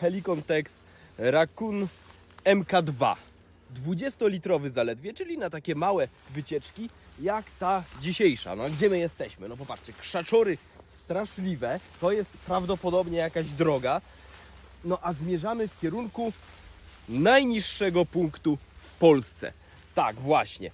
Helicon Tex Raccoon MK2. 20-litrowy zaledwie, czyli na takie małe wycieczki, jak ta dzisiejsza. No gdzie my jesteśmy? No popatrzcie, krzaczory straszliwe, to jest prawdopodobnie jakaś droga. No a zmierzamy w kierunku najniższego punktu w Polsce. Tak, właśnie.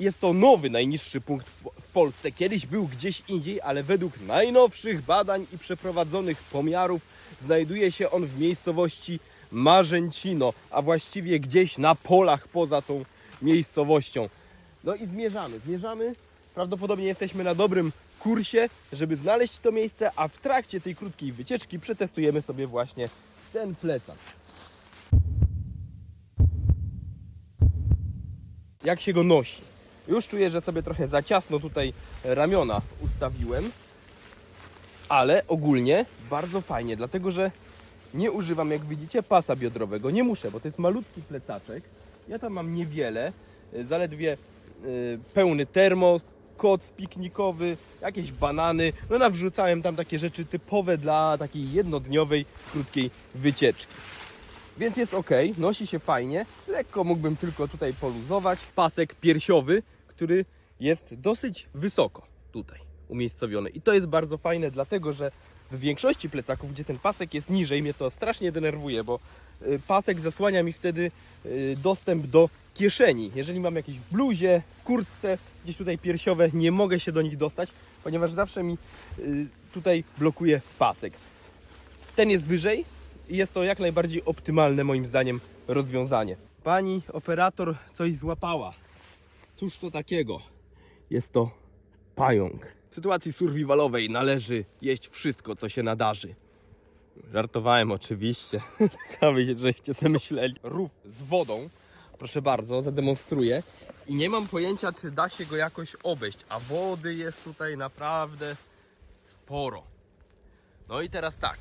Jest to nowy najniższy punkt w Polsce. Kiedyś był gdzieś indziej, ale według najnowszych badań i przeprowadzonych pomiarów znajduje się on w miejscowości Marzęcino, a właściwie gdzieś na polach poza tą miejscowością. No i zmierzamy, zmierzamy. Prawdopodobnie jesteśmy na dobrym kursie, żeby znaleźć to miejsce, a w trakcie tej krótkiej wycieczki przetestujemy sobie właśnie ten plecak. jak się go nosi. Już czuję, że sobie trochę za ciasno tutaj ramiona ustawiłem, ale ogólnie bardzo fajnie, dlatego że nie używam, jak widzicie, pasa biodrowego. Nie muszę, bo to jest malutki plecaczek. Ja tam mam niewiele, y, zaledwie y, pełny termos, koc piknikowy, jakieś banany. No nawrzucałem tam takie rzeczy typowe dla takiej jednodniowej, krótkiej wycieczki. Więc jest ok, nosi się fajnie. Lekko mógłbym tylko tutaj poluzować. Pasek piersiowy, który jest dosyć wysoko tutaj umiejscowiony. I to jest bardzo fajne, dlatego że w większości plecaków, gdzie ten pasek jest niżej, mnie to strasznie denerwuje, bo y, pasek zasłania mi wtedy y, dostęp do kieszeni. Jeżeli mam jakieś w bluzie, w kurtce, gdzieś tutaj piersiowe, nie mogę się do nich dostać, ponieważ zawsze mi y, tutaj blokuje pasek. Ten jest wyżej, i jest to jak najbardziej optymalne moim zdaniem rozwiązanie. Pani operator coś złapała. Cóż to takiego? Jest to pająk. W sytuacji survivalowej należy jeść wszystko, co się nadarzy. Żartowałem oczywiście. Co wy żeście sobie myśleli? Rów z wodą. Proszę bardzo, zademonstruję. I nie mam pojęcia, czy da się go jakoś obejść. A wody jest tutaj naprawdę sporo. No i teraz tak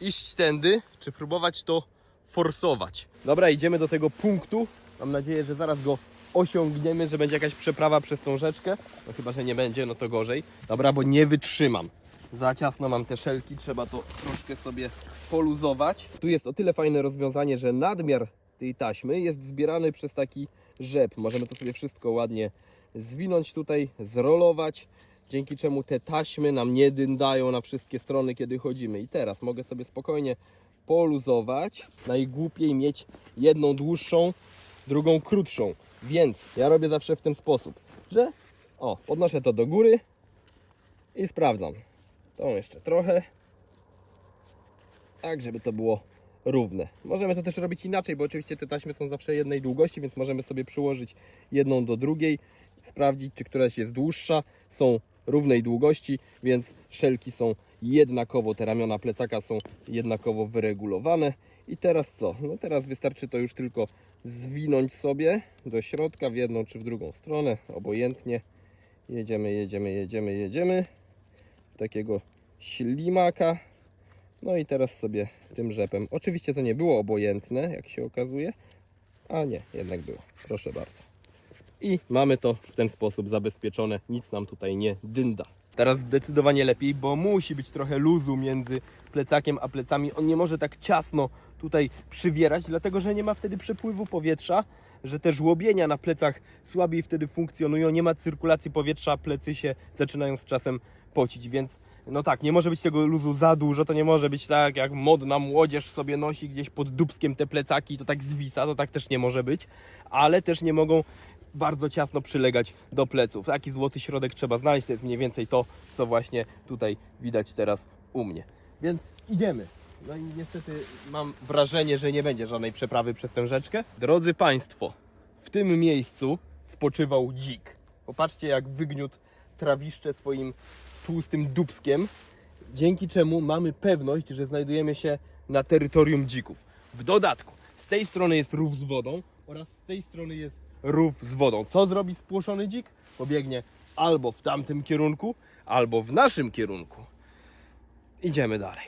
iść tędy, czy próbować to forsować. Dobra, idziemy do tego punktu. Mam nadzieję, że zaraz go osiągniemy, że będzie jakaś przeprawa przez tą rzeczkę. No chyba, że nie będzie, no to gorzej. Dobra, bo nie wytrzymam. Za ciasno mam te szelki, trzeba to troszkę sobie poluzować. Tu jest o tyle fajne rozwiązanie, że nadmiar tej taśmy jest zbierany przez taki rzep. Możemy to sobie wszystko ładnie zwinąć tutaj, zrolować dzięki czemu te taśmy nam nie dyndają na wszystkie strony, kiedy chodzimy. I teraz mogę sobie spokojnie poluzować. Najgłupiej mieć jedną dłuższą, drugą krótszą. Więc ja robię zawsze w ten sposób, że o, podnoszę to do góry i sprawdzam. Tą jeszcze trochę. Tak, żeby to było równe. Możemy to też robić inaczej, bo oczywiście te taśmy są zawsze jednej długości, więc możemy sobie przyłożyć jedną do drugiej, sprawdzić, czy któraś jest dłuższa. Są równej długości, więc szelki są jednakowo, te ramiona plecaka są jednakowo wyregulowane. I teraz co? No teraz wystarczy to już tylko zwinąć sobie do środka w jedną czy w drugą stronę, obojętnie. Jedziemy, jedziemy, jedziemy, jedziemy. Takiego ślimaka. No i teraz sobie tym rzepem. Oczywiście to nie było obojętne, jak się okazuje. A nie, jednak było. Proszę bardzo i mamy to w ten sposób zabezpieczone, nic nam tutaj nie dynda. Teraz zdecydowanie lepiej, bo musi być trochę luzu między plecakiem a plecami. On nie może tak ciasno tutaj przywierać, dlatego że nie ma wtedy przepływu powietrza, że te żłobienia na plecach słabiej wtedy funkcjonują, nie ma cyrkulacji powietrza, plecy się zaczynają z czasem pocić, więc no tak, nie może być tego luzu za dużo, to nie może być tak jak modna młodzież sobie nosi gdzieś pod dubskiem te plecaki to tak zwisa, to tak też nie może być, ale też nie mogą bardzo ciasno przylegać do pleców. Taki złoty środek trzeba znaleźć, to jest mniej więcej to, co właśnie tutaj widać teraz u mnie. Więc idziemy. No i niestety mam wrażenie, że nie będzie żadnej przeprawy przez tę rzeczkę. Drodzy Państwo, w tym miejscu spoczywał dzik. Popatrzcie jak wygniótł trawiszcze swoim tłustym dubskiem, dzięki czemu mamy pewność, że znajdujemy się na terytorium dzików. W dodatku, z tej strony jest rów z wodą oraz z tej strony jest rów z wodą. Co zrobi spłoszony dzik? Pobiegnie albo w tamtym kierunku, albo w naszym kierunku. Idziemy dalej.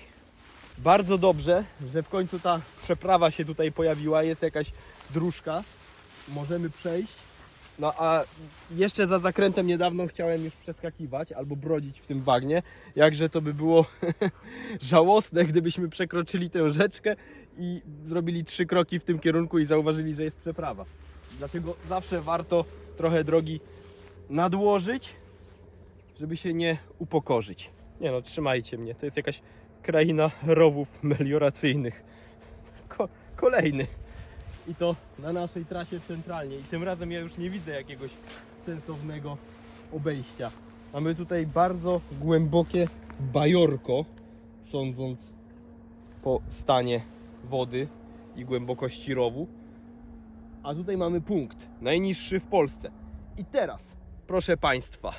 Bardzo dobrze, że w końcu ta przeprawa się tutaj pojawiła. Jest jakaś dróżka. Możemy przejść No a jeszcze za zakrętem niedawno chciałem już przeskakiwać albo brodzić w tym bagnie. Jakże to by było żałosne, gdybyśmy przekroczyli tę rzeczkę i zrobili trzy kroki w tym kierunku i zauważyli, że jest przeprawa. Dlatego zawsze warto trochę drogi nadłożyć, żeby się nie upokorzyć. Nie no, trzymajcie mnie. To jest jakaś kraina rowów melioracyjnych. Ko- kolejny. I to na naszej trasie centralnie. I tym razem ja już nie widzę jakiegoś sensownego obejścia. Mamy tutaj bardzo głębokie bajorko, sądząc po stanie wody i głębokości rowu. A tutaj mamy punkt, najniższy w Polsce. I teraz, proszę Państwa,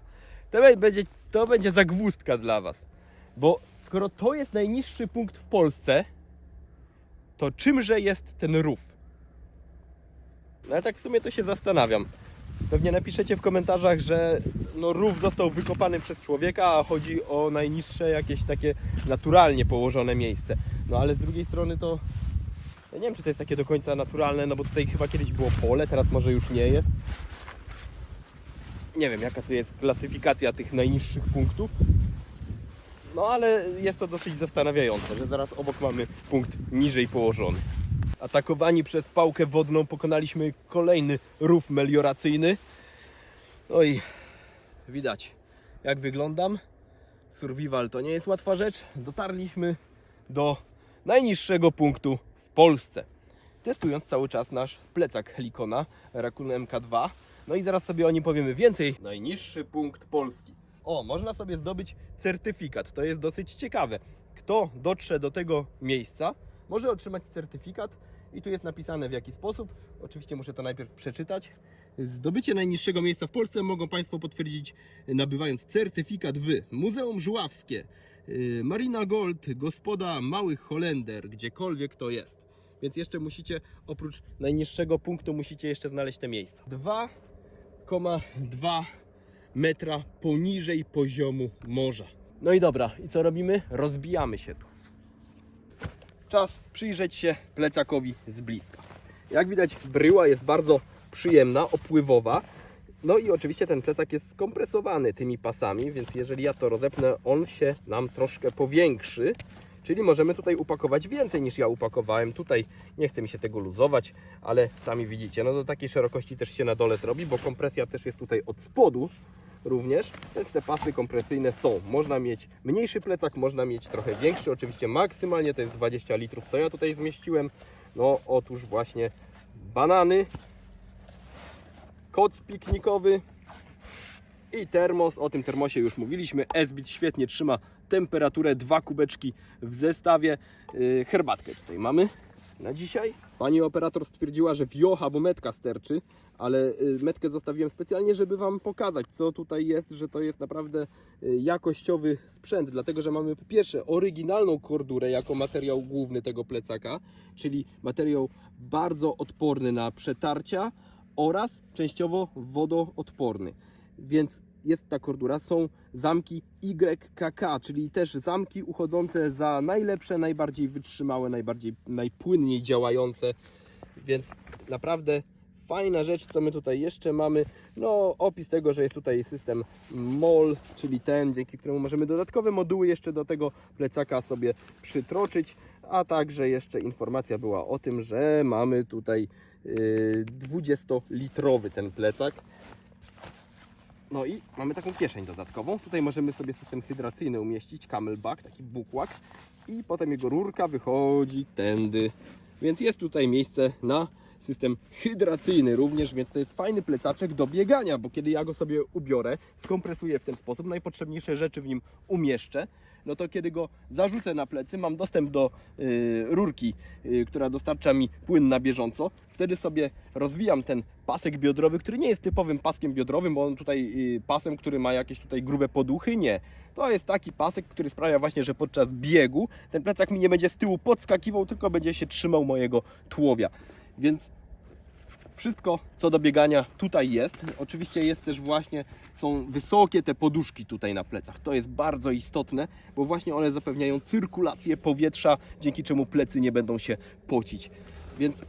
to będzie, to będzie zagwózdka dla Was. Bo skoro to jest najniższy punkt w Polsce, to czymże jest ten rów? No ale tak w sumie to się zastanawiam. Pewnie napiszecie w komentarzach, że no, rów został wykopany przez człowieka, a chodzi o najniższe jakieś takie naturalnie położone miejsce. No ale z drugiej strony to ja nie wiem, czy to jest takie do końca naturalne, no bo tutaj chyba kiedyś było pole, teraz może już nie jest. Nie wiem, jaka tu jest klasyfikacja tych najniższych punktów. No ale jest to dosyć zastanawiające, że zaraz obok mamy punkt niżej położony. Atakowani przez pałkę wodną pokonaliśmy kolejny rów melioracyjny. No i widać jak wyglądam. Survival to nie jest łatwa rzecz. Dotarliśmy do najniższego punktu Polsce. Testując cały czas nasz plecak Helikona Raccoon MK2. No i zaraz sobie o nim powiemy więcej. Najniższy punkt Polski. O, można sobie zdobyć certyfikat. To jest dosyć ciekawe. Kto dotrze do tego miejsca, może otrzymać certyfikat i tu jest napisane w jaki sposób. Oczywiście muszę to najpierw przeczytać. Zdobycie najniższego miejsca w Polsce mogą Państwo potwierdzić nabywając certyfikat w Muzeum Żuławskie, y, Marina Gold, Gospoda Małych Holender, gdziekolwiek to jest. Więc jeszcze musicie, oprócz najniższego punktu, musicie jeszcze znaleźć te miejsca. 2,2 metra poniżej poziomu morza. No i dobra, i co robimy? Rozbijamy się tu. Czas przyjrzeć się plecakowi z bliska. Jak widać, bryła jest bardzo przyjemna, opływowa. No i oczywiście ten plecak jest skompresowany tymi pasami, więc jeżeli ja to rozepnę, on się nam troszkę powiększy. Czyli możemy tutaj upakować więcej niż ja upakowałem. Tutaj nie chce mi się tego luzować, ale sami widzicie, no do takiej szerokości też się na dole zrobi, bo kompresja też jest tutaj od spodu również, więc te pasy kompresyjne są. Można mieć mniejszy plecak, można mieć trochę większy, oczywiście maksymalnie to jest 20 litrów, co ja tutaj zmieściłem. No otóż właśnie banany, koc piknikowy i termos. O tym termosie już mówiliśmy. Esbit świetnie trzyma temperaturę, dwa kubeczki w zestawie. Yy, herbatkę tutaj mamy na dzisiaj. Pani operator stwierdziła, że wiocha, bo metka sterczy, ale y, metkę zostawiłem specjalnie, żeby Wam pokazać, co tutaj jest, że to jest naprawdę y, jakościowy sprzęt, dlatego że mamy po pierwsze oryginalną kordurę jako materiał główny tego plecaka, czyli materiał bardzo odporny na przetarcia oraz częściowo wodoodporny. Więc jest ta kordura, są zamki YKK, czyli też zamki uchodzące za najlepsze, najbardziej wytrzymałe, najbardziej, najpłynniej działające, więc naprawdę fajna rzecz, co my tutaj jeszcze mamy. No, opis tego, że jest tutaj system MOL, czyli ten, dzięki któremu możemy dodatkowe moduły jeszcze do tego plecaka sobie przytroczyć, a także jeszcze informacja była o tym, że mamy tutaj yy, 20-litrowy ten plecak. No i mamy taką kieszeń dodatkową. Tutaj możemy sobie system hydracyjny umieścić, camelback, taki bukłak i potem jego rurka wychodzi tędy. Więc jest tutaj miejsce na system hydracyjny również, więc to jest fajny plecaczek do biegania, bo kiedy ja go sobie ubiorę, skompresuję w ten sposób, najpotrzebniejsze rzeczy w nim umieszczę, no to kiedy go zarzucę na plecy, mam dostęp do y, rurki, y, która dostarcza mi płyn na bieżąco. Wtedy sobie rozwijam ten pasek biodrowy, który nie jest typowym paskiem biodrowym, bo on tutaj y, pasem, który ma jakieś tutaj grube poduchy, nie. To jest taki pasek, który sprawia właśnie, że podczas biegu ten plecak mi nie będzie z tyłu podskakiwał, tylko będzie się trzymał mojego tułowia. Więc wszystko co do biegania tutaj jest. Oczywiście jest też właśnie, są wysokie te poduszki tutaj na plecach. To jest bardzo istotne, bo właśnie one zapewniają cyrkulację powietrza, dzięki czemu plecy nie będą się pocić. Więc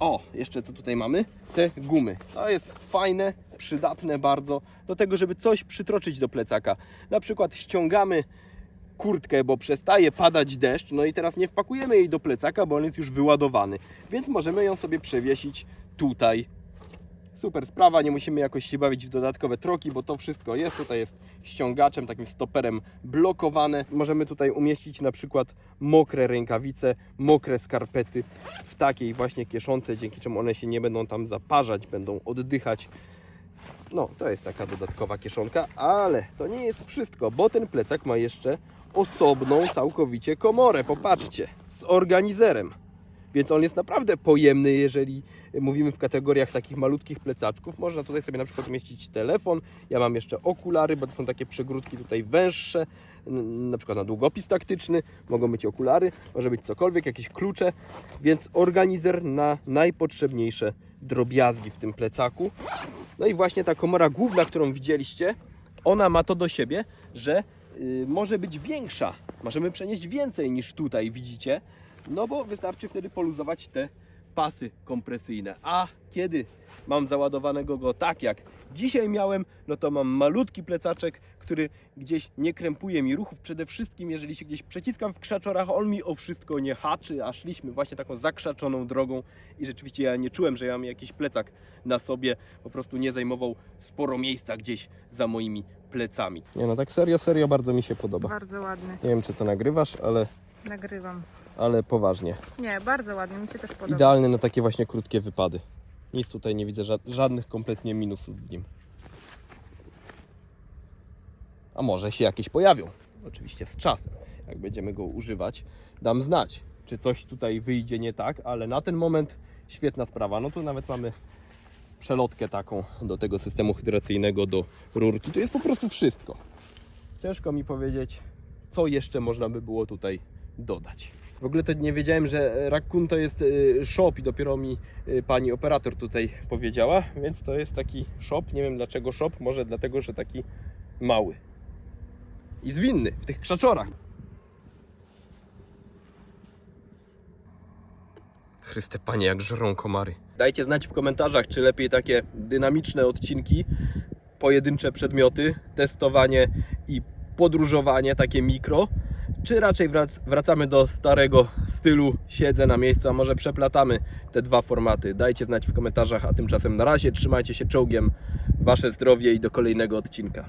O, jeszcze co tutaj mamy? Te gumy. To jest fajne, przydatne bardzo do tego, żeby coś przytroczyć do plecaka. Na przykład ściągamy kurtkę, bo przestaje padać deszcz, no i teraz nie wpakujemy jej do plecaka, bo on jest już wyładowany. Więc możemy ją sobie przewiesić tutaj. Super sprawa, nie musimy jakoś się bawić w dodatkowe troki, bo to wszystko jest. Tutaj jest ściągaczem, takim stoperem blokowane. Możemy tutaj umieścić na przykład mokre rękawice, mokre skarpety w takiej właśnie kieszonce, dzięki czemu one się nie będą tam zaparzać, będą oddychać. No, to jest taka dodatkowa kieszonka, ale to nie jest wszystko, bo ten plecak ma jeszcze osobną całkowicie komorę. Popatrzcie, z organizerem. Więc on jest naprawdę pojemny, jeżeli mówimy w kategoriach takich malutkich plecaczków. Można tutaj sobie na przykład umieścić telefon. Ja mam jeszcze okulary, bo to są takie przegródki tutaj węższe, na przykład na długopis taktyczny. Mogą być okulary, może być cokolwiek, jakieś klucze. Więc organizer na najpotrzebniejsze drobiazgi w tym plecaku. No i właśnie ta komora główna, którą widzieliście, ona ma to do siebie, że y, może być większa. Możemy przenieść więcej niż tutaj widzicie, no bo wystarczy wtedy poluzować te pasy kompresyjne. A kiedy mam załadowanego go tak jak dzisiaj miałem, no to mam malutki plecaczek, który gdzieś nie krępuje mi ruchów. Przede wszystkim, jeżeli się gdzieś przeciskam w krzaczorach, on mi o wszystko nie haczy, a szliśmy właśnie taką zakrzaczoną drogą i rzeczywiście ja nie czułem, że ja mam jakiś plecak na sobie, po prostu nie zajmował sporo miejsca gdzieś za moimi plecami. Nie no, tak serio, serio bardzo mi się podoba. Bardzo ładny. Nie wiem, czy to nagrywasz, ale, Nagrywam. ale poważnie. Nie, bardzo ładny, mi się też podoba. Idealny na takie właśnie krótkie wypady. Nic tutaj nie widzę, ża- żadnych kompletnie minusów w nim. A może się jakieś pojawią. Oczywiście z czasem. Jak będziemy go używać, dam znać, czy coś tutaj wyjdzie nie tak, ale na ten moment świetna sprawa. No tu nawet mamy przelotkę taką do tego systemu hydracyjnego, do rurki. Tu jest po prostu wszystko. Ciężko mi powiedzieć, co jeszcze można by było tutaj dodać. W ogóle to nie wiedziałem, że Raccoon to jest y, shop i dopiero mi y, pani operator tutaj powiedziała, więc to jest taki shop. Nie wiem dlaczego shop, może dlatego, że taki mały. I zwinny w tych krzaczorach. Chryste panie, jak żrą komary. Dajcie znać w komentarzach, czy lepiej takie dynamiczne odcinki, pojedyncze przedmioty, testowanie i podróżowanie, takie mikro, czy raczej wrac- wracamy do starego stylu, siedzę na miejscu, a może przeplatamy te dwa formaty. Dajcie znać w komentarzach, a tymczasem na razie trzymajcie się czołgiem, wasze zdrowie i do kolejnego odcinka.